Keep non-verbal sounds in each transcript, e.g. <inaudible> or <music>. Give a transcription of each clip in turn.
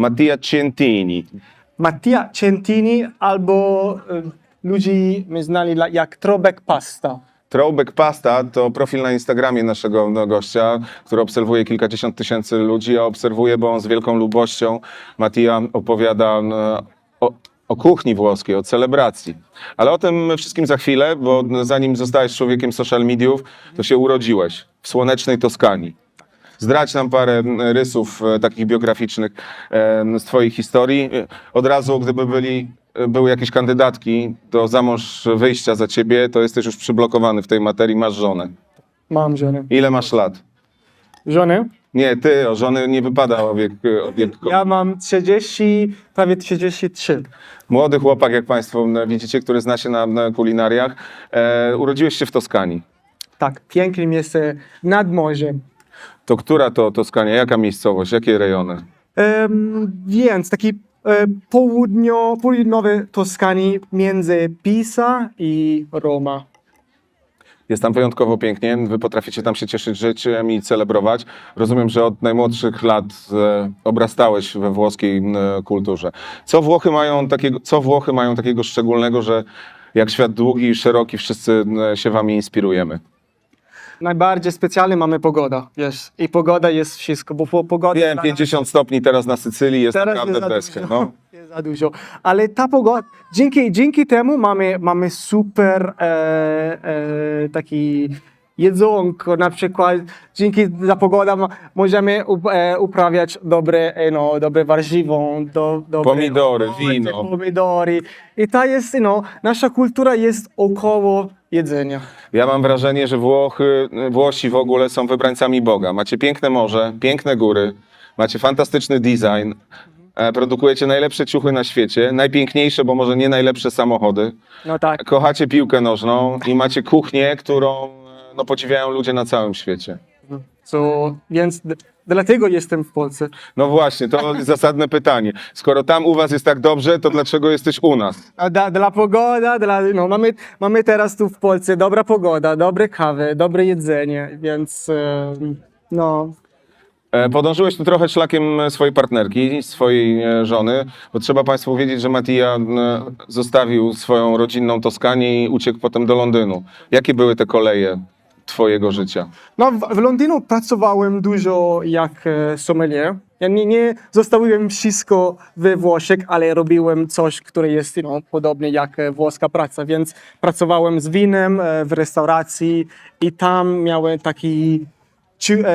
Mattia Centini. Mattia Centini albo ludzi my znali jak Trobek Pasta. Throwback Pasta to profil na Instagramie naszego no, gościa, który obserwuje kilkadziesiąt tysięcy ludzi. Ja obserwuję, bo on z wielką lubością Mattia opowiada o, o kuchni włoskiej, o celebracji. Ale o tym wszystkim za chwilę, bo zanim zostałeś człowiekiem social mediów, to się urodziłeś w słonecznej Toskanii. Zdradź nam parę rysów e, takich biograficznych e, z twojej historii. E, Od razu, gdyby byli, e, były jakieś kandydatki do za mąż wyjścia za ciebie, to jesteś już przyblokowany w tej materii, masz żonę. Mam żonę. Ile masz lat? Żonę? Nie, ty, o żony nie wypada o wiek, o wiek. Ja mam 30, prawie 33. Młody chłopak, jak państwo widzicie, który zna się na, na kulinariach. E, urodziłeś się w Toskanii. Tak, piękne miejsce nad morzem. To która to Toskania? Jaka miejscowość? Jakie rejony? Em, więc taki e, południo, południowy Toskanii między Pisa i Roma. Jest tam wyjątkowo pięknie. Wy potraficie tam się cieszyć życiem i celebrować. Rozumiem, że od najmłodszych lat e, obrastałeś we włoskiej m, kulturze. Co Włochy mają takiego, co Włochy mają takiego szczególnego, że jak świat długi i szeroki, wszyscy m, się wami inspirujemy? Najbardziej specjalnie mamy pogoda, wiesz, i pogoda jest wszystko, bo po- pogoda... Wiem, 50 stopni teraz na Sycylii jest Teraz naprawdę jest za deskę. dużo. No. <laughs> Jest za dużo. Ale ta pogoda, dzięki, dzięki temu mamy, mamy super e, e, taki jedzonko, na przykład dzięki za pogoda mo- możemy up, e, uprawiać dobre, e, no, dobre warzywo, do, dobre Pomidory, owoce, wino. Pomidory. I ta jest, no, nasza kultura jest około jedzenia. Ja mam wrażenie, że Włochy, Włosi w ogóle są wybrańcami Boga. Macie piękne morze, piękne góry, macie fantastyczny design, e, produkujecie najlepsze ciuchy na świecie, najpiękniejsze, bo może nie najlepsze samochody. No tak. Kochacie piłkę nożną i macie kuchnię, którą e, no, podziwiają ludzie na całym świecie. So, więc dlatego jestem w Polsce. No właśnie, to zasadne pytanie. Skoro tam u was jest tak dobrze, to dlaczego jesteś u nas? A da, dla pogoda, dla, no, mamy, mamy teraz tu w Polsce dobra pogoda, dobre kawy, dobre jedzenie, więc e, no, E, Podążyłeś tu trochę szlakiem e, swojej partnerki, swojej e, żony, bo trzeba Państwu wiedzieć, że Mattia zostawił swoją rodzinną Toskanię i uciekł potem do Londynu. Jakie były te koleje Twojego życia? no w, w Londynu pracowałem dużo jak e, sommelier. Ja nie, nie zostawiłem wszystko we Włoszech, ale robiłem coś, które jest no, podobnie jak e, włoska praca, więc pracowałem z winem e, w restauracji i tam miałem taki czu, e,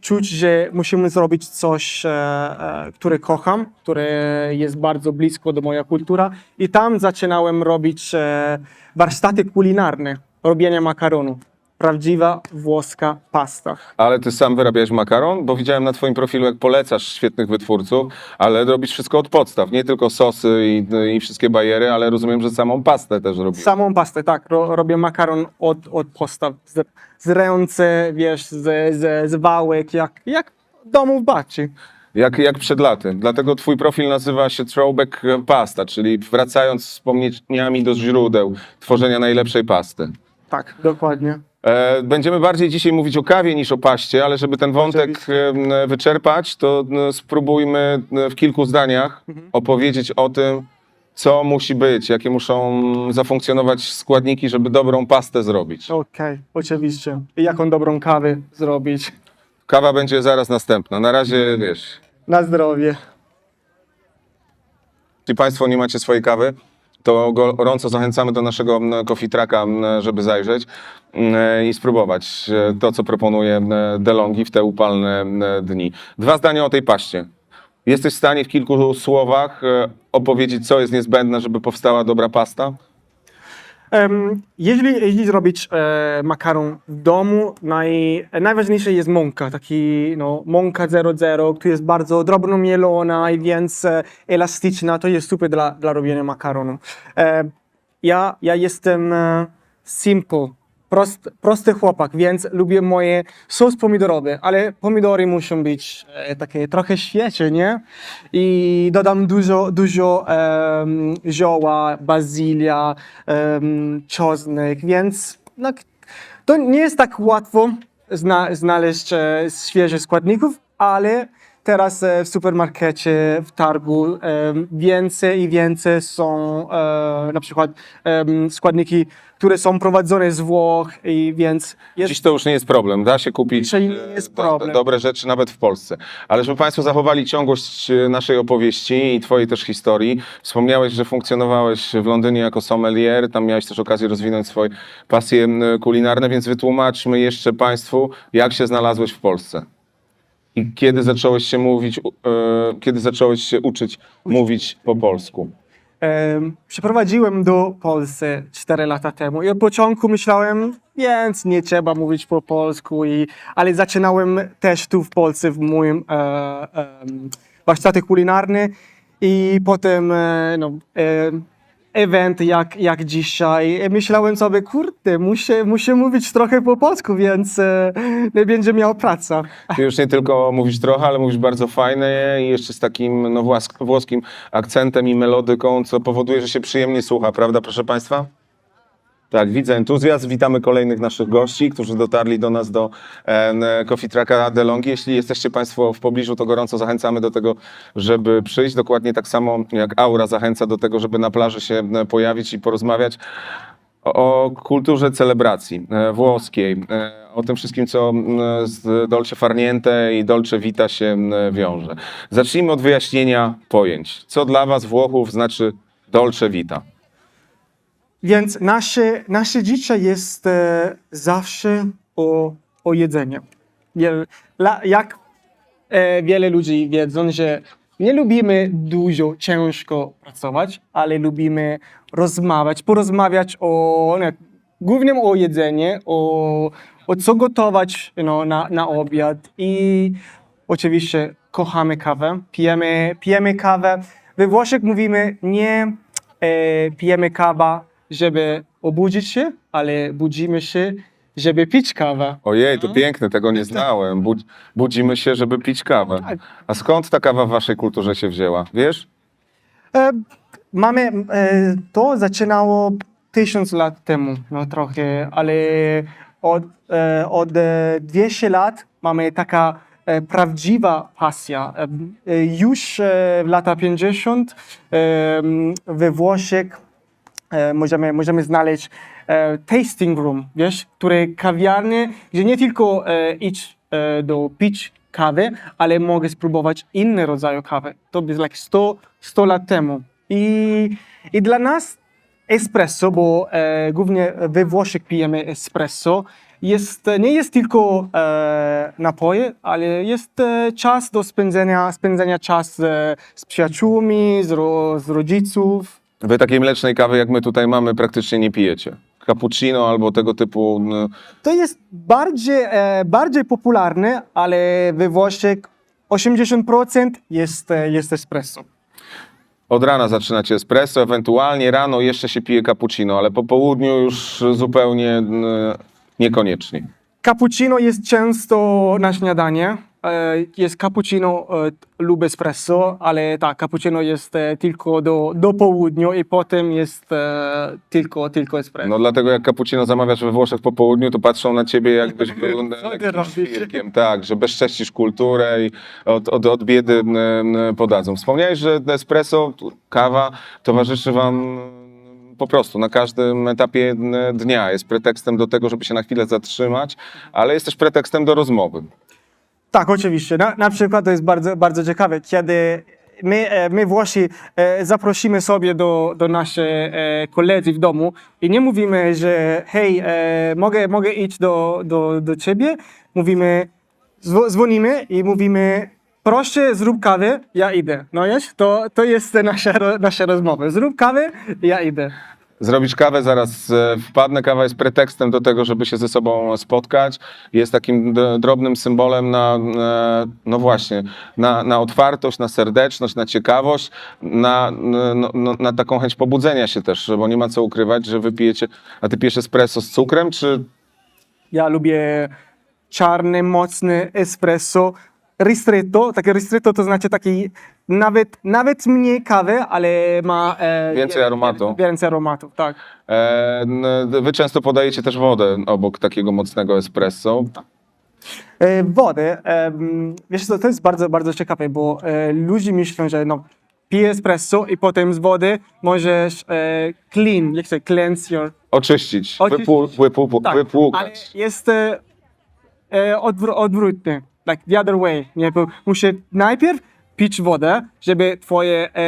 czuć, że musimy zrobić coś, e, e, które kocham, które jest bardzo blisko do moja kultura i tam zaczynałem robić e, warsztaty kulinarne, robienia makaronu. Prawdziwa włoska pasta. Ale Ty sam wyrabiałeś makaron? Bo widziałem na Twoim profilu, jak polecasz świetnych wytwórców, ale robisz wszystko od podstaw. Nie tylko sosy i, i wszystkie bajery, ale rozumiem, że samą pastę też robisz. Samą pastę, tak, ro, robię makaron od, od postaw, z, z ręce, wiesz, z, z, z wałek, jak, jak w domu w babci. Jak, jak przed laty. Dlatego twój profil nazywa się Throwback Pasta, czyli wracając wspomnieniami do źródeł tworzenia najlepszej pasty. Tak, dokładnie. E, Będziemy bardziej dzisiaj mówić o kawie niż o paście, ale żeby ten wątek e, wyczerpać, to e, spróbujmy e, w kilku zdaniach opowiedzieć o tym, co musi być, jakie muszą zafunkcjonować składniki, żeby dobrą pastę zrobić. Okej, oczywiście. I jaką dobrą kawę zrobić. Kawa będzie zaraz następna. Na razie, wiesz, Na zdrowie. Jeśli Państwo nie macie swojej kawy, to gorąco zachęcamy do naszego coffee trucka, m, żeby zajrzeć i spróbować e, to, co proponuje DeLonghi w te upalne dni. Dwa zdania o tej paście. Jesteś w stanie w kilku słowach e, opowiedzieć, co jest niezbędne, żeby powstała dobra pasta? Jeżeli, jeżeli zrobić e, makaron w domu, naj, najważniejsze jest mąka, taki no, mąka 00, która jest bardzo drobno mielona i więc e, elastyczna, to jest super dla, dla robienia makaronu. E, ja, ja jestem e, simple, prost, prosty chłopak, więc lubię moje sos pomidorowy, ale pomidory muszą być e, takie trochę świeże, nie? I dodam dużo, dużo em, zioła, bazylia, em, czosnek, więc no, to nie jest tak łatwo zna, znaleźć e, świeże składników, ale teraz e, w supermarkecie, w targu e, więcej i więcej są e, na przykład em, składniki, które są prowadzone z Włoch i więc jest Dziś to już nie jest problem. Da się kupić Dzisiaj nie e, jest do- problem. dobre rzeczy nawet w Polsce. Ale żeby Państwo zachowali ciągłość e, naszej opowieści i Twojej też historii, wspomniałeś, że funkcjonowałeś w Londynie jako sommelier, tam miałeś też okazję rozwinąć swoje pasje m, kulinarne, więc wytłumaczmy jeszcze Państwu, jak się znalazłeś w Polsce. I kiedy zacząłeś się mówić, u- e, kiedy zacząłeś się uczyć mówić po polsku? Em, Przeprowadziłem do Polski 4 lata temu i od początku myślałem, więc nie trzeba mówić po polsku, i, ale zaczynałem też tu w Polsce w moim e, warsztacie kulinarnym i potem e, no, e, event jak, jak dzisiaj. Myślałem sobie, kurde, muszę, muszę mówić trochę po polsku, więc e, nie będzie miał praca. Ty już nie tylko mówisz trochę, ale mówisz bardzo fajnie i jeszcze z takim no, włoskim akcentem i melodyką, co powoduje, że się przyjemnie słucha, prawda, proszę Państwa? Tak, widzę entuzjazm. Witamy kolejnych naszych gości, którzy dotarli do nas do e, Coffee Trucka DeLonghi. Jeśli jesteście Państwo w pobliżu, to gorąco zachęcamy do tego, żeby przyjść. Dokładnie tak samo jak Aura zachęca do tego, żeby na plaży się pojawić i porozmawiać o kulturze celebracji e, włoskiej, e, o tym wszystkim, co z Dolce Farniente i Dolce Vita się wiąże. Zacznijmy od wyjaśnienia pojęć. Co dla Was, Włochów, znaczy Dolce Vita? Więc nasze, nasze życie jest e, zawsze o, o jedzeniu. Jak e, wiele ludzi wiedzą, że nie lubimy dużo ciężko pracować, ale lubimy rozmawiać, porozmawiać o, nie, głównie o jedzeniu, o, o co gotować no, na, na obiad i oczywiście kochamy kawę, pijemy, pijemy kawę. We Włoszech mówimy nie e, pijemy kawę, żeby obudzić się, ale budzimy się, żeby pić kawę. Ojej, to piękne, tego nie znałem. Budź, budzimy się, żeby pić kawę. Tak. A skąd ta kawa w Waszej kulturze się wzięła? Wiesz? E, mamy, e, to zaczynało tysiąc lat temu, no trochę, ale od, e, od e, 200 lat mamy taka e, prawdziwa pasja. E, e, już e, w lata 50 e, we Włoszech e, możemy, możemy znaleźć e, tasting room, wiesz, które kawiarnie, gdzie nie tylko e, e, do pić kawy, ale mogę spróbować inne rodzaje kawy. To było like 100, 100 lat temu. I, I dla nas espresso, bo e, głównie we Włoszech pijemy espresso, jest, nie jest tylko e, napoje, ale jest e, czas do spędzenia, spędzenia czas e, z przyjaciółmi, z, ro, z rodziców. Wy takiej mlecznej kawy, jak my tutaj mamy, praktycznie nie pijecie. Cappuccino albo tego typu n- To jest bardziej, e, bardziej popularne, ale we Włoszech 80% jest, e, jest espresso. Od rana zaczynacie espresso, ewentualnie rano jeszcze się pije cappuccino, ale po południu już zupełnie n- niekoniecznie. Cappuccino jest często na śniadanie. E, Jest cappuccino e, lub espresso, ale tak, cappuccino jest e, tylko do, do południa i potem jest tylko, tylko espresso. No dlatego jak cappuccino zamawiasz we Włoszech po południu, to patrzą na ciebie jakbyś był <laughs> n- Co ty jakimś robisz? świrkiem. Tak, że bezcześcisz kulturę i od, od, od biedy podadzą. Wspomniałeś, że espresso, kawa towarzyszy wam po prostu na każdym etapie dnia. Jest pretekstem do tego, żeby się na chwilę zatrzymać, ale jest też pretekstem do rozmowy. Tak, oczywiście. Na, na przykład to jest bardzo, bardzo ciekawe, kiedy my, e, my Włosi e, zaprosimy sobie do, do naszych e, koledzy w domu i nie mówimy, że hej, mogę, mogę iść do, do, do ciebie. Mówimy, zwo- dzwonimy i mówimy, proszę zrób kawę, ja idę. No jest, to, to jest nasza, nasza rozmowa. Zrób kawę, ja idę. Zrobić kawę, zaraz e, wpadnę. Kawa jest pretekstem do tego, żeby się ze sobą spotkać. Jest takim drobnym symbolem na, e, no właśnie, na, na otwartość, na serdeczność, na ciekawość, na, no, no, na taką chęć pobudzenia się też, bo nie ma co ukrywać, że wypijecie, a ty pijesz espresso z cukrem, czy Ja lubię czarny, mocny espresso. Ristretto, takie ristretto to znaczy taki nawet, nawet mniej kawy, ale ma e, Więcej aromatu. Więcej aromatów, tak. e, n- wy często podajecie też wodę obok takiego mocnego espresso. E, wodę, em, wiesz co, to jest bardzo, bardzo ciekawe, bo e, ludzie myślą, że no, pije espresso i potem z wody możesz e, clean, jak się cleanse your... Oczyścić, Oczyścić. Wypłu, wypłu, Tak, ale wypłukać. jest e, e, odwr- odwrotnie, like the other way, nie? Bo muszę najpierw pić wodę, żeby twoje e,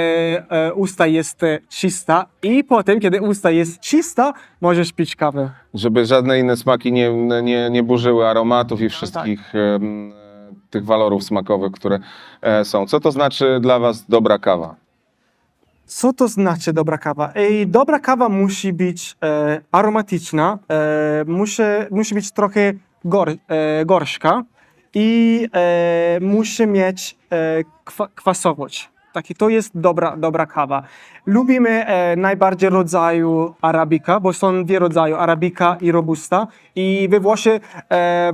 e, usta jest e, czysta i potem, kiedy usta jest czysta, możesz pić kawę. Żeby żadne inne smaki nie, nie, nie burzyły aromatów i tak. wszystkich em, tych walorów smakowych, które e, są. Co to znaczy dla was dobra kawa? Co to znaczy dobra kawa? Ej, dobra kawa musi być e, aromatyczna, e, musi, musi być trochę gor, e, gorzka i e, musi mieć e, kwa, kwasowość. Taki, to jest dobra, dobra kawa. Lubimy e, najbardziej rodzaju arabika, bo są dwie rodzaje, arabika i robusta. I we Włoszech e,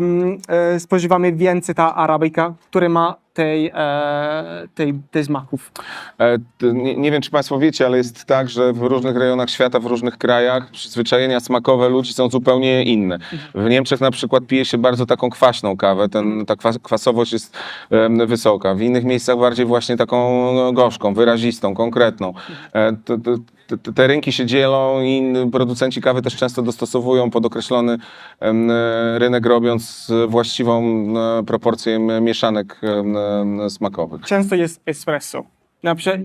e, spożywamy więcej ta arabika, który ma tej, e, tej, tej smaków. E, Nie, nie wiem, czy Państwo wiecie, ale jest tak, że w różnych rejonach świata, w różnych krajach przyzwyczajenia smakowe ludzi są zupełnie inne. W Niemczech na przykład pije się bardzo taką kwaśną kawę, ten, ta kwas, kwasowość jest wysoka. W innych miejscach bardziej właśnie taką gorzką, wyrazistą, konkretną. E, t- t- t- Te rynki się dzielą i producenci kawy też często dostosowują pod określony rynek, robiąc właściwą proporcję mieszanek smakowych. często jest espresso.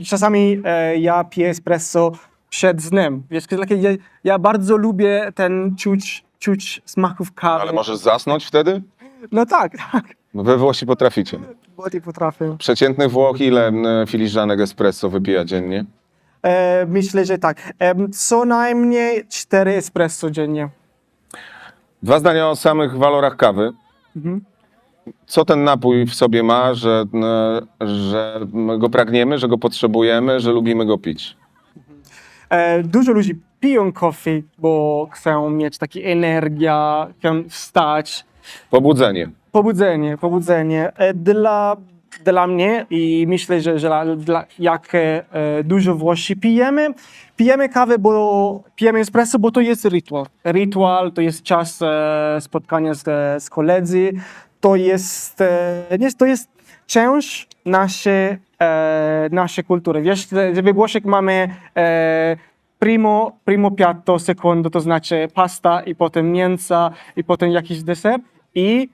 Czasami e, ja piję espresso przed snem. Wiesz, ja, ja bardzo lubię ten czuć, czuć smaków kawy. Ale możesz zasnąć wtedy? No tak, tak. We Włosi potraficie. Bo nie potrafię. Przeciętny Włoch ile filiżanek espresso wypija dziennie? E, myślę, że tak. E, co najmniej cztery espresso dziennie. Dwa zdania o samych walorach kawy. Mhm. Co ten napój w sobie ma, że, m, że go pragniemy, że go potrzebujemy, że lubimy go pić? E, dużo ludzi piją kofi, bo chcą mieć taka energia, chcą wstać, Pobudzenie. Pobudzenie, pobudzenie. E, Dla, dla mnie i myślę, że, że dla, jak e, dużo Włosi pijemy, pijemy kawę, bo pijemy espresso, bo to jest rytuał. Rytuał to jest czas e, spotkania z, z koledzy, to jest, e, nie, to jest część naszej, e, naszej kultury. Wiesz, że Włoszech mamy e, primo, primo piatto, secondo, to znaczy pasta i potem mięsa i potem jakiś deser i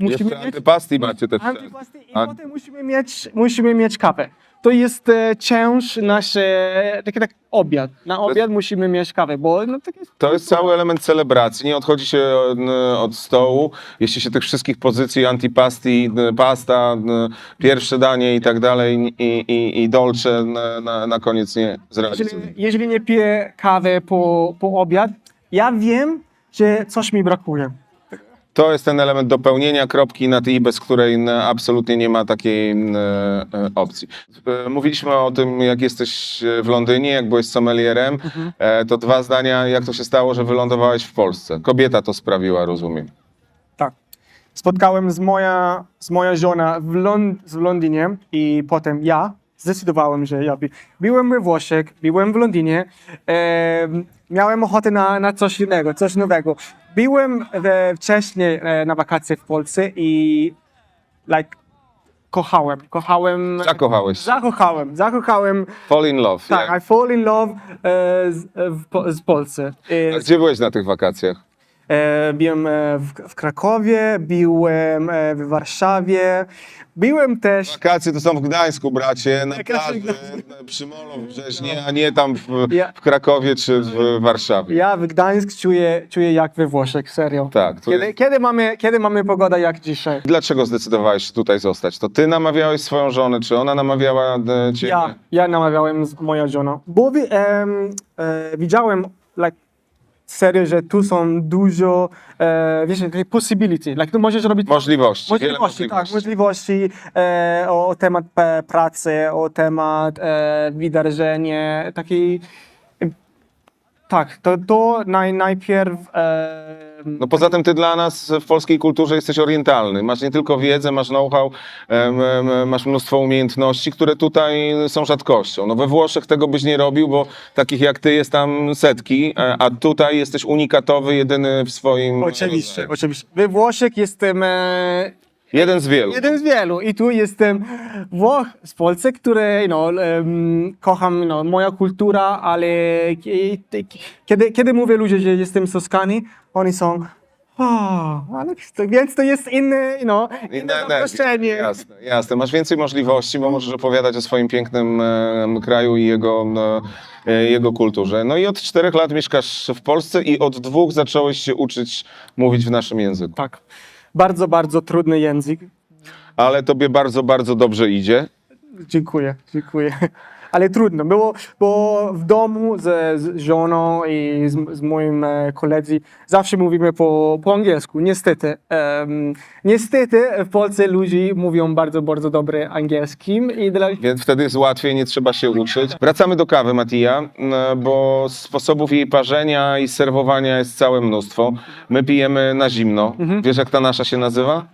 musimy Jeszcze mieć antypasti macie też. antypasty i A- potem musimy mieć, musimy mieć kawę. To jest e, część nasze, taki tak obiad. Na obiad musimy mieć kawę, bo no, tak jest. To jest cały element celebracji. Nie odchodzi się od, od stołu, jeśli się tych wszystkich pozycji antipasti, pasta, pierwsze danie i tak dalej i, i, i dolce na, na, na koniec nie zrealizuje. Jeżeli, jeżeli nie piję kawy po, po obiad, ja wiem, że coś mi brakuje. To jest ten element dopełnienia kropki nad i, bez której n, absolutnie nie ma takiej n, e, opcji. E, Mówiliśmy o tym, jak jesteś w Londynie, jak byłeś sommelierem. E, To dwa zdania, jak to się stało, że wylądowałeś w Polsce. Kobieta to sprawiła, rozumiem. Tak. Spotkałem z moja, z moja żona w, Lond- w Londynie i potem ja zdecydowałem, że ja by, byłem we Włoszech, byłem w Londynie, e, miałem ochotę na, na coś innego, coś nowego. Byłem we, wcześniej e, na wakacje w Polsce i like, kochałem, kochałem, Zakochałeś się. zakochałem, zakochałem, Fall in love. tak, Jak- I fall in love e, z, w, Po- z Polsce. E, A gdzie byłeś na tych wakacjach? E, Byłem e, w, w Krakowie, byłem e, w Warszawie, byłem też. Wakacje to są w Gdańsku, bracie, na w plaży, przy Molu Brzeźnie, a nie tam w, Ja- w Krakowie czy w Warszawie. Ja w Gdańsk czuję, czuję jak we Włoszech, serio. Tak. To Kiedy, jest... kiedy, mamy, kiedy mamy pogoda jak dzisiaj? Dlaczego zdecydowałeś się tutaj zostać? To ty namawiałeś swoją żonę, czy ona namawiała e, ciebie? Ja, ja namawiałem z moją żoną. Bo wi, em, e, widziałem, like, serio, że tu są dużo, e, wiesz, takie possibility. Like, tu możesz robić Możliwości. wiele Możliwości, tak, możliwości e, o temat e, pracy, o temat e, wydarzenie, taki... Tak, to, to naj, najpierw e, No poza tym ty dla nas w polskiej kulturze jesteś orientalny. Masz nie tylko wiedzę, masz know-how, masz mnóstwo umiejętności, które tutaj są rzadkością. No we Włoszech tego byś nie robił, bo takich jak ty jest tam setki, e, a tutaj jesteś unikatowy, jedyny w swoim Oczywiście, rodzaju. oczywiście. We Włoszech jestem e, Jeden z wielu. jeden z wielu i tu jestem Włoch z Polski, który no, em, kocham no, moja kultura, ale ki- kiedy, kiedy mówię ludzie, że jestem z Toskanii, oni są "O, ale to, więc to jest inne, no, inne Inne zaproszenie. Jasne, jasne. Masz więcej możliwości, bo możesz opowiadać o swoim pięknym e, kraju i jego, no, e, jego kulturze. No i od czterech lat mieszkasz w Polsce i od dwóch zacząłeś się uczyć mówić w naszym języku. Tak. Bardzo, bardzo trudny język. Ale tobie bardzo, bardzo dobrze idzie. Dziękuję, dziękuję. Ale trudno, było, bo w domu z, z żoną i z, z moim e, koledzy zawsze mówimy po, po angielsku, niestety. Em, niestety w Polsce ludzie mówią bardzo, bardzo dobre angielskim i dla... Więc wtedy jest łatwiej, nie trzeba się uczyć. Wracamy do kawy, Matija, bo sposobów jej parzenia i serwowania jest całe mnóstwo. My pijemy na zimno. Wiesz, jak ta nasza się nazywa?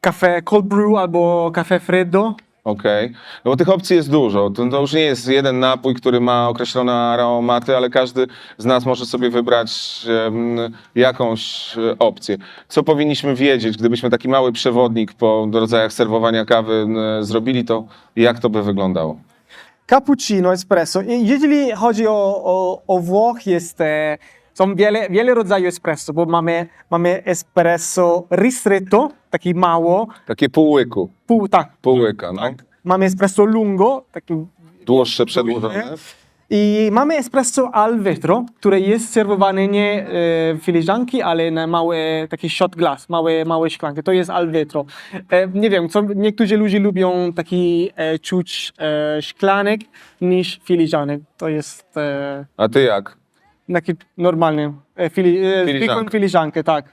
Kafe cold brew albo kafe freddo. Okej. No bo tych opcji jest dużo. To, to już nie jest jeden napój, który ma określone aromaty, ale każdy z nas może sobie wybrać jakąś e, opcję. Co powinniśmy wiedzieć, gdybyśmy taki mały przewodnik po rodzajach serwowania kawy zrobili, to jak to by wyglądało? Cappuccino, espresso. Jeżeli chodzi o, o, o Włoch, jest, e, są wiele, wiele rodzajów espresso, bo mamy, mamy espresso ristretto, taki mało, Takie pół łyku, pół, tak, pół łyka, no. mamy espresso lungo, taki Dłuższe, przedłużone. i mamy espresso al vetro, które jest serwowane nie e, w filiżanki, ale na małe, taki shot glass, małe, małe szklanki. To jest al vetro. E, nie wiem, co, niektórzy ludzie lubią taki e, czuć e, szklanek niż filiżanek. To jest e, A ty jak? taki normalny, e, fili, e, Filiżanka. zwykłą filiżankę, tak.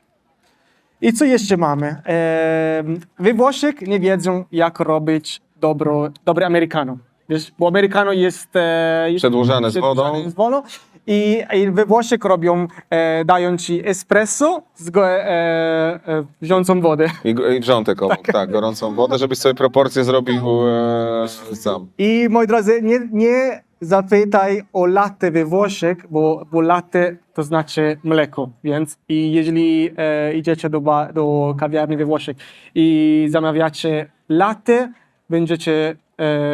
I co jeszcze mamy? E, we Włoszech nie wiedzą, jak robić dobro, dobre americano. Wiesz, bo americano jest, e, jest Przedłużane z wodą. z wodą. I, I we Włoszech robią, e, dają ci espresso z go, e, e, wziącą wodę. I, i wrzątek obok, tak. gorącą wodę, żebyś sobie proporcje zrobił e, sam. I moi drodzy, nie, nie zapytaj o latte we Włoszech, bo, bo latte to znaczy mleko, więc i jeżeli e, idziecie do, ba, do kawiarni we Włoszech i zamawiacie latte, będziecie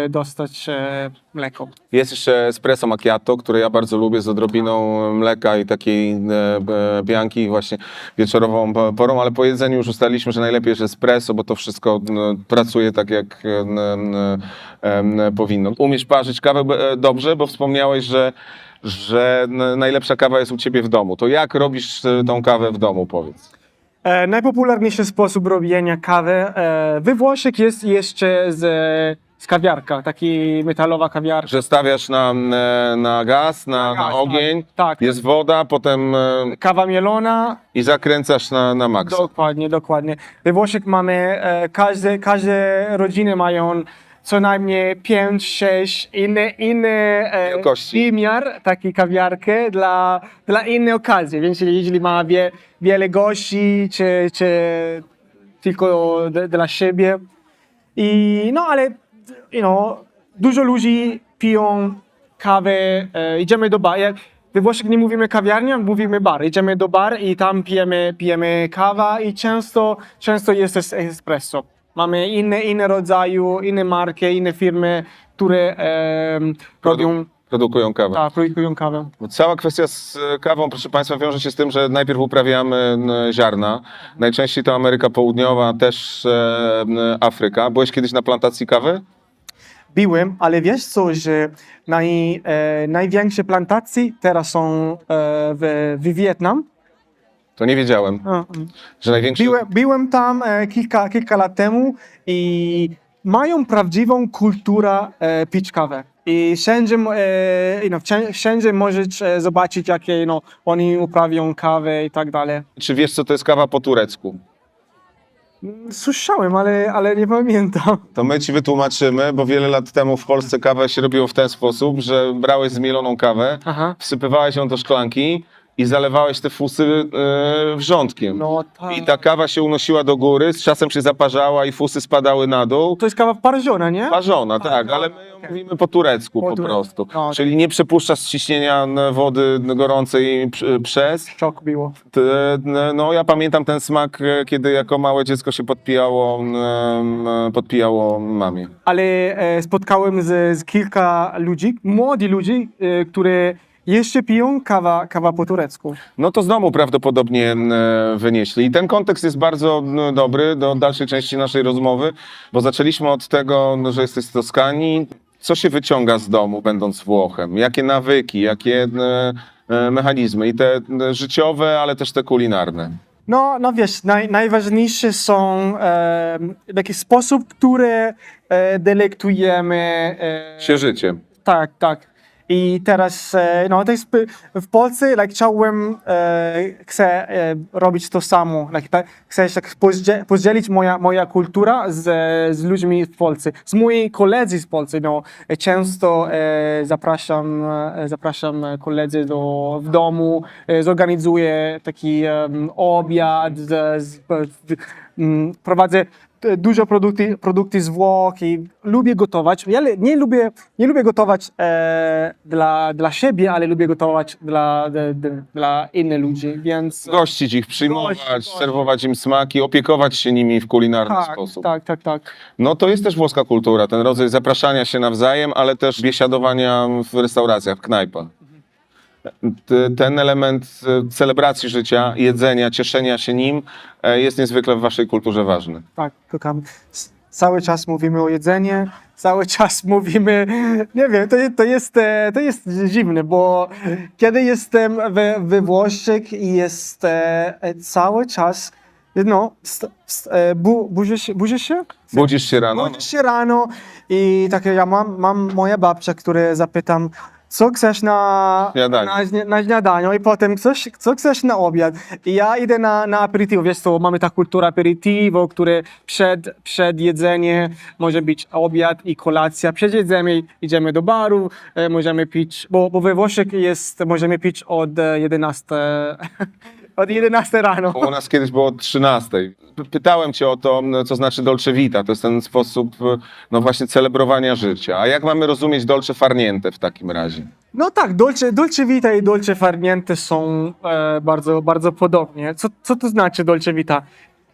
dostać e, mleko. Jest jeszcze espresso macchiato, które ja bardzo lubię z odrobiną mleka i takiej e, bianki właśnie wieczorową po- porą, ale po jedzeniu już ustaliliśmy, że najlepiej jest espresso, bo to wszystko no, pracuje tak jak e, powinno. Umiesz parzyć kawę e, dobrze, bo wspomniałeś, że że najlepsza kawa jest u ciebie w domu. To jak robisz e, tą kawę w domu, powiedz? E, najpopularniejszy sposób robienia kawy e, we Włoszech jest jeszcze z, z kawiarka, taki metalowa kawiarka. Że stawiasz na, e, na gaz, na, na, gaz, tak. ogień, Tak. jest woda, potem e, Kawa mielona, i zakręcasz na, na maks. Dokładnie, dokładnie. We Włoszech mamy, e, każde, każde rodziny mają co najmniej 5-6 inne, inne e, Wielkości. wymiar, taki kawiarkę dla, dla innej okazji. Więc jeżeli, jeżeli ma wie, wiele gości, czy, czy tylko d- dla siebie. I no, ale you know, dużo ludzi piją kawę, e, idziemy do baru. Jak We Włoszech nie mówimy kawiarnia, mówimy bar. Idziemy do bar i tam pijemy, pijemy kawa i często, często jest es- espresso. Mamy inne, inne rodzaju, inne marki, inne firmy, które robią, Produkują kawę. tak, produkują kawę. Cała kwestia z e, kawą, proszę Państwa, wiąże się z tym, że najpierw uprawiamy n, ziarna. Najczęściej to Ameryka Południowa, też e, n, Afryka. Byłeś kiedyś na plantacji kawy? Byłem, ale wiesz co, że naj, e, największe plantacje teraz są e, w, w Wietnam. To nie wiedziałem, A, że największy... Byłem, byłem tam e, kilka, kilka lat temu i mają prawdziwą kulturę e, pić kawę. I wszędzie, e, you know, wszędzie, wszędzie możesz e, zobaczyć, jakie know, oni uprawiają kawę i tak dalej. Czy wiesz, co to jest kawa po turecku? Słyszałem, ale, ale nie pamiętam. To my Ci wytłumaczymy, bo wiele lat temu w Polsce kawę się robiło w ten sposób, że brałeś zmieloną kawę, Aha. wsypywałeś ją do szklanki i zalewałeś te fusy e, wrzątkiem. No tak. I ta kawa się unosiła do góry, z czasem się zaparzała i fusy spadały na dół. To jest kawa parzona, nie? Parzona, tak, ale my ją mówimy po turecku Po po, prostu. No, tak. Czyli nie przepuszczasz ciśnienia n- wody gorącej przez. Szok. T- n- No ja pamiętam ten smak, e, kiedy jako małe dziecko się podpijało, em, podpijało mamie. Ale e, spotkałem z, z kilka ludzi, młodych ludzi, e, które jeszcze piją kawa, kawa po turecku. No to z domu prawdopodobnie n- wynieśli. I ten kontekst jest bardzo n- dobry do dalszej części naszej rozmowy, bo zaczęliśmy od tego, no, że jesteś z Toskanii. Co się wyciąga z domu, będąc Włochem? Jakie nawyki, jakie n- e, mechanizmy? I te życiowe, ale też te kulinarne. No, no wiesz, naj, najważniejsze są e, taki sposób, który e, delektujemy. E, Się życie. Tak, tak. I teraz, e, no to jest p- w Polsce, like, chciałbym, e, chcę e, robić to samo. Like, tak, chcę tak podzie- podzielić moja, moja kultura z, z ludźmi w Polsce, z moimi koledzy z Polski. No, często e, zapraszam, e, zapraszam koledzy do, w domu, e, zorganizuję taki obiad, z, z, m, prowadzę e, dużo produkty, produkty z Włoch i lubię gotować. Ja nie lubię, nie lubię gotować e, dla, dla siebie, ale lubię gotować dla, dla, dla innych ludzi, więc... Gościć ich, przyjmować, serwować im smaki, opiekować się nimi w kulinarny Tak, sposób. tak, tak, tak. No to jest też włoska kultura, ten rodzaj zapraszania się nawzajem, ale też biesiadowania w restauracjach, w knajpach. Ten element e, celebracji życia, jedzenia, cieszenia się nim e, jest niezwykle w waszej kulturze ważny. Tak. S- Cały czas mówimy o jedzeniu, cały czas <laughs> mówimy, nie wiem, to, jest- to, jest, e, to jest dziwne, bo kiedy jestem we, we Włoszech i jest cały czas, no, st, st, bu, budzisz, się- budzisz się? Budzisz się rano? Budzisz się rano i takie ja mam, mam moja babcia, które zapytam, co chcesz na Śniadanie. na, na śniadaniu i potem coś, co chcesz na obiad. I ja idę na, na aperitivo, wiesz co, mamy taką kulturę aperitivo, które przed, przed jedzeniem może być obiad i kolacja. Przed jedzeniem idziemy do baru, e, możemy pić, bo, bo we Włoszech jest, możemy pić od e, 11, <laughs> od 11 rano. U nas kiedyś było o 13. P- Pytałem cię o to, m, co znaczy dolce vita. To jest ten sposób, e, no właśnie, celebrowania życia. A jak mamy rozumieć dolce farniente w takim razie? No tak, dolce, dolce vita i dolce farniente są e, bardzo, bardzo podobnie. Co, co to znaczy dolce vita?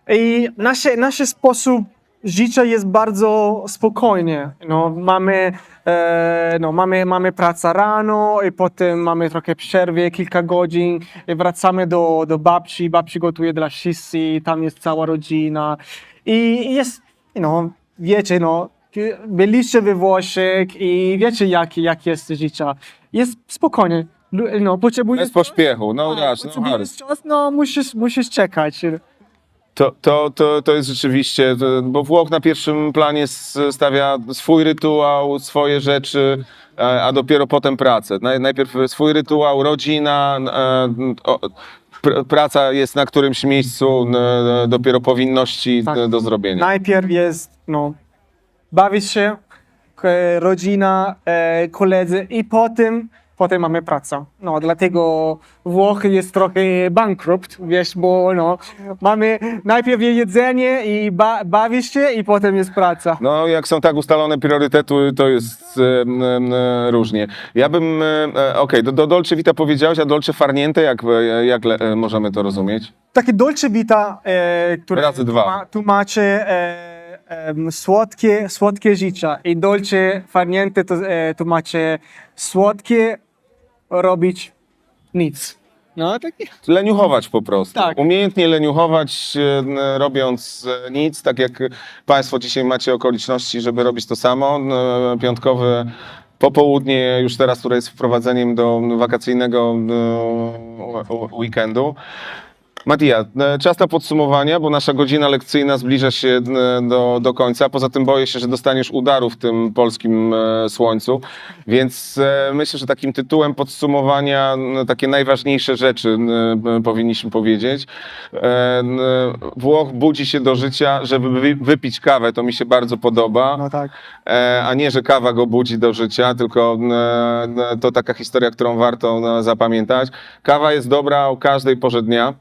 I nasze, nasz sposób życia jest bardzo spokojnie. No, mamy, e, no, mamy, mamy pracę rano i potem mamy trochę przerwy, kilka godzin i wracamy do, do babci. Babci gotuje dla wszyscy, tam jest cała rodzina. I jest, no, wiecie, no, byliście we Włoszech i wiecie, jak, jak jest życie. Jest spokojnie. No, potrzebujesz Bez pośpiechu, no tak, no potrzebujesz czas, no musisz, musisz czekać. To, to, to, to jest rzeczywiście, to- bo Włoch na pierwszym planie stawia swój rytuał, swoje rzeczy, e, a dopiero potem pracę. Naj- Najpierw swój rytuał, rodzina, e, praca jest na którymś miejscu, e, dopiero powinności Tak. do zrobienia. Najpierw jest, no, bawić się, rodzina, koledzy i potem, potem mamy pracę. No, dlatego Włochy jest trochę bankrupt, wiesz, bo no, mamy najpierw jedzenie i ba bawisz się i potem jest praca. No, jak są tak ustalone priorytety, to jest e, e, różnie. Ja bym, e, okej, do, do Dolce Vita powiedziałeś, a Dolce Farniente, jak, e, jak le, e, możemy to rozumieć? Takie dolce vita, e, które Razy dwa. tłuma- tłumaczy e, em, słodkie, słodkie życie i dolce farniente to e, tłumaczy słodkie robić nic. No, takie. Leniuchować po prostu. Tak. Umiejętnie leniuchować, e, robiąc e, nic, tak jak Państwo dzisiaj macie okoliczności, żeby robić to samo. N- Piątkowe popołudnie, już teraz, które jest wprowadzeniem do wakacyjnego e, weekendu. Matija, e, czas na podsumowania, bo nasza godzina lekcyjna zbliża się e, do, do końca. Poza tym boję się, że dostaniesz udaru w tym polskim e, słońcu, więc myślę, że takim tytułem podsumowania no, takie najważniejsze rzeczy powinniśmy powiedzieć. Włoch budzi się do życia, żeby wy- wypić kawę, to mi się bardzo podoba. No tak. A nie, że kawa go budzi do życia, tylko to taka historia, którą warto zapamiętać. Kawa jest dobra o każdej porze dnia.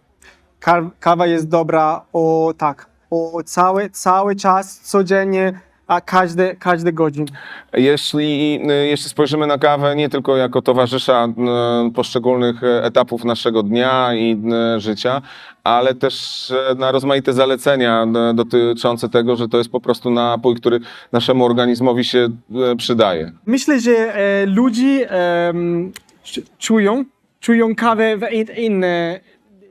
Ka- kawa jest dobra o tak, o cały, cały czas, codziennie, a każdy, każdy godzin. Jeśli e, jeszcze spojrzymy na kawę nie tylko jako towarzysza e, poszczególnych e, etapów naszego dnia i e, życia, ale też e, na rozmaite zalecenia e, dotyczące tego, że to jest po prostu napój, który naszemu organizmowi się e, przydaje. Myślę, że e, ludzie czu- czują, czują kawę w in, inny,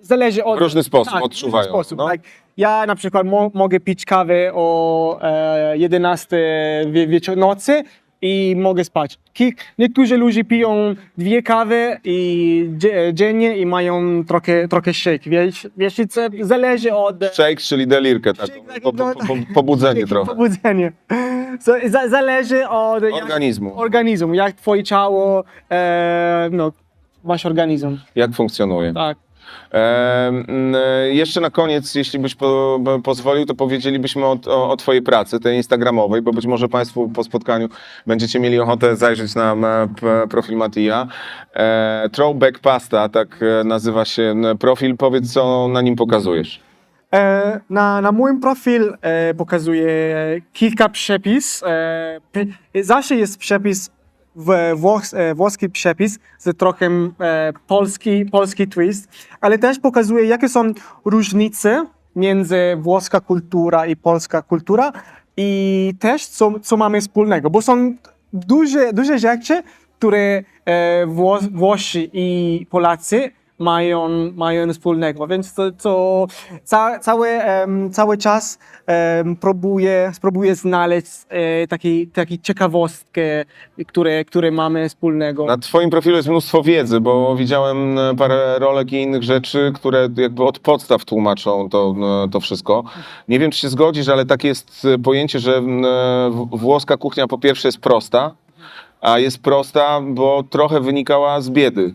zależy od... W różny sposób tak, w odczuwają, różny sposób, no. tak. Ja na przykład mo, mogę pić kawę o e, 11 wie, wieczór nocy i mogę spać. Niektórzy ludzie piją dwie kawy i dzie, dziennie i mają trochę, trochę shake, wiesz, wiesz, co zależy od... Shake, czyli delirkę, Shake, po, po, no, po, pobudzenie trochę. Pobudzenie. So, za, zależy od jak- Organizmu. organizmu, jak twoje ciało, e, no, masz organizm. Jak funkcjonuje. Tak. M, e, jeszcze na koniec, jeśli byś po, pozwolił, to powiedzielibyśmy o, o, o Twojej pracy, tej instagramowej, bo być może Państwo po spotkaniu będziecie mieli ochotę zajrzeć na profil Matija. E, Throwback Pasta, tak e, nazywa się profil. Powiedz, co na nim pokazujesz. E, na, na moim profil pokazuję kilka przepis. Zawsze jest przepis, włos, e, włoski przepis z trochę e, polski, polski twist, ale też pokazuję, jakie są różnice między włoska kultura i polska kultura i też co, co mamy wspólnego, bo są duże, duże rzeczy, które e, Wło, Włosi i Polacy mają, mają wspólnego, więc to, to ca, cały, em, cały czas em, próbuję, spróbuję znaleźć e, taki, taki ciekawostkę, które, które mamy wspólnego. Na Twoim profilu jest mnóstwo wiedzy, bo widziałem e, parę rolek i innych rzeczy, które jakby od podstaw tłumaczą to, e, to wszystko. Nie wiem, czy się zgodzisz, ale takie jest e, pojęcie, że włoska kuchnia po pierwsze jest prosta, a jest prosta, bo trochę wynikała z biedy.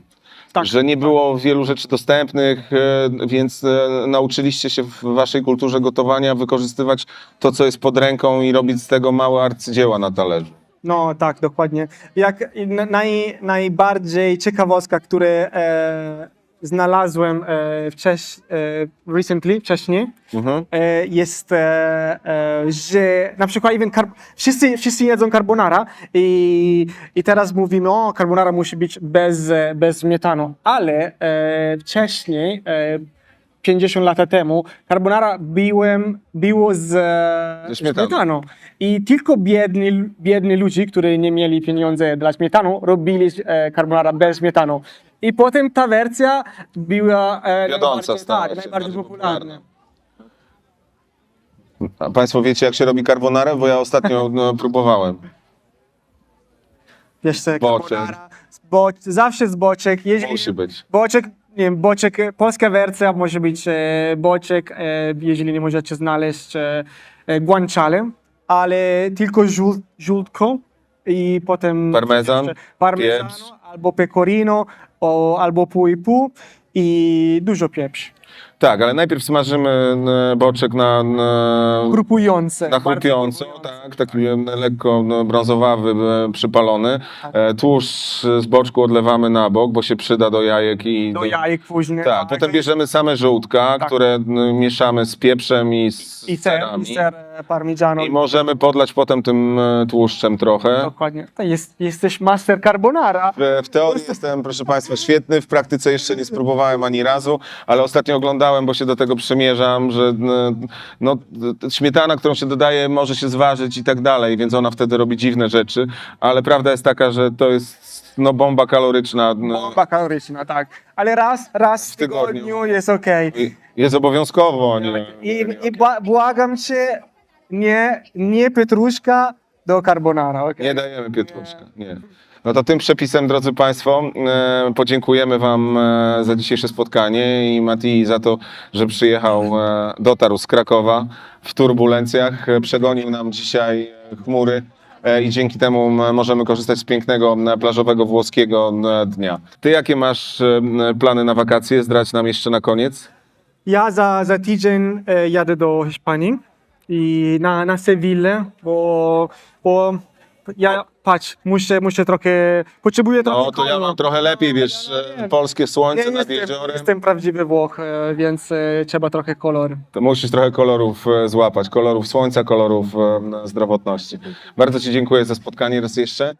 Tak. Że nie było wielu rzeczy dostępnych, e, więc e, nauczyliście się w waszej kulturze gotowania wykorzystywać to, co jest pod ręką i robić z tego małe arcydzieła na talerzu. No tak, dokładnie. Jak na- naj, najbardziej ciekawostka, które e, znalazłem e, wcześ, e, recently, wcześniej, Mhm. e, jest, e, e, że na przykład even karb- wszyscy, wszyscy jedzą carbonara i, i teraz mówimy, o carbonara musi być bez, e, bez śmietanu, ale e, wcześniej, e, 50 lat temu, carbonara biłem, było z, Ze śmietaną. śmietaną. I tylko biedni, biedni ludzie, którzy nie mieli pieniędzy dla śmietanu, robili e, carbonara bez śmietanu. I potem ta wersja była e, Wiodąca najbardziej, stała tak, się, najbardziej bardziej popularna. A Państwo wiecie, jak się robi carbonarę? Bo ja ostatnio <laughs> no, próbowałem. Wiesz co, Boczek. carbonara, z boc, zawsze z boczek. Jeżeli Musi być. boczek, nie wiem, boczek, e, polska wersja może być e, boczek, e, jeżeli nie możecie znaleźć e, e, guanciale, ale tylko żół, żółtko i potem Parmezan, parmezano, pieprz. albo pecorino, o, albo pół i pół i dużo pieprz. Tak, ale najpierw smażymy e, boczek na, na, Grupujące. na chrupiąco, tak, taki e, lekko no, brązowawy, e, przypalony. E, Tłuszcz z boczku odlewamy na bok, bo się przyda do jajek i Do jajek później. Tak, potem bierzemy same żółtka, Tak. które n, mieszamy z pieprzem i z I ser, serami. i ser e, parmigiano. I możemy podlać potem tym e, tłuszczem trochę. Dokładnie. To jest, jesteś master carbonara. W, w teorii jestem, proszę Państwa, świetny, w praktyce jeszcze nie spróbowałem ani razu, ale ostatnio oglądałem, bo się do tego przymierzam, że no, śmietana, którą się dodaje, może się zważyć i tak dalej, więc ona wtedy robi dziwne rzeczy, ale prawda jest taka, że to jest no, bomba kaloryczna. Bomba kaloryczna, tak. Ale raz, raz w tygodniu. tygodniu jest okej. i Jest obowiązkowo, nie? I, i bła- błagam cię, nie, nie pietruszka do carbonara, okej? Nie dajemy pietruszka, nie. No to tym przepisem, drodzy Państwo, e, podziękujemy Wam e, za dzisiejsze spotkanie i Mati za to, że przyjechał, e, dotarł z Krakowa w turbulencjach, przegonił nam dzisiaj chmury i dzięki temu możemy korzystać z pięknego plażowego włoskiego dnia. Ty jakie masz plany na wakacje? Zdrać nam jeszcze na koniec. Ja za, za tydzień jadę do Hiszpanii i na, na Sewillę, bo, bo ja, patrz, muszę, muszę trochę, potrzebuję trochę No to ja mam trochę lepiej, wiesz, e, polskie słońce nad jestem, jeziorem. jestem prawdziwy Włoch, e, więc e, trzeba trochę koloru. To musisz trochę kolorów e, złapać, kolorów słońca, kolorów e, zdrowotności. Bardzo Ci dziękuję za spotkanie raz jeszcze.